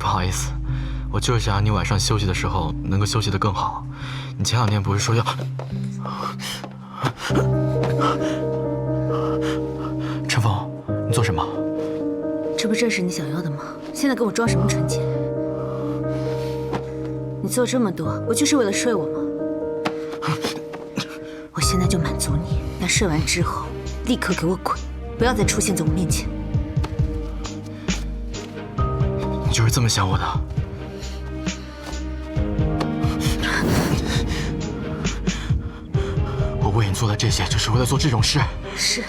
不好意思，我就是想让你晚上休息的时候能够休息得更好。你前两天不是说要……陈峰，你做什么？这不正是你想要的吗？现在跟我装什么纯洁？你做这么多，不就是为了睡我吗？我现在就满足你，但睡完之后立刻给我滚，不要再出现在我面前。你就是这么想我的？我为你做的这些，就是为了做这种事。是。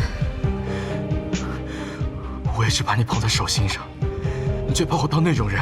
我也是把你捧在手心上，你却把我当那种人。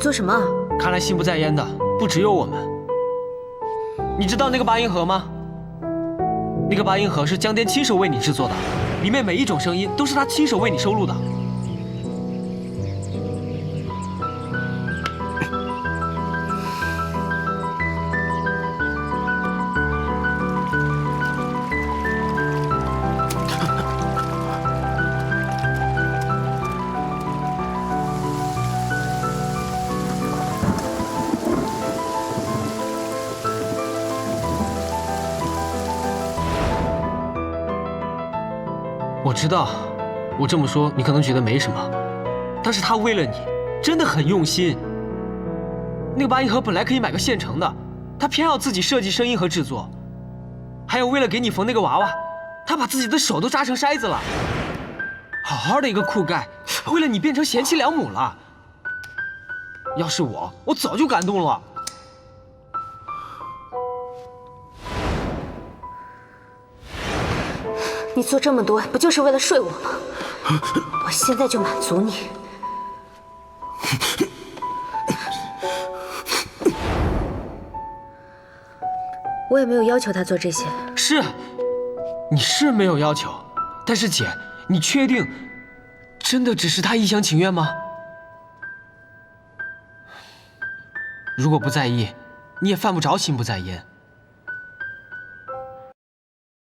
做什么？看来心不在焉的不只有我们。你知道那个八音盒吗？那个八音盒是江天亲手为你制作的，里面每一种声音都是他亲手为你收录的。我知道，我这么说你可能觉得没什么，但是他为了你，真的很用心。那个八音盒本来可以买个现成的，他偏要自己设计声音和制作。还有为了给你缝那个娃娃，他把自己的手都扎成筛子了。好好的一个酷盖，为了你变成贤妻良母了。要是我，我早就感动了。你做这么多，不就是为了睡我吗？我现在就满足你。我也没有要求他做这些。是，你是没有要求，但是姐，你确定，真的只是他一厢情愿吗？如果不在意，你也犯不着心不在焉。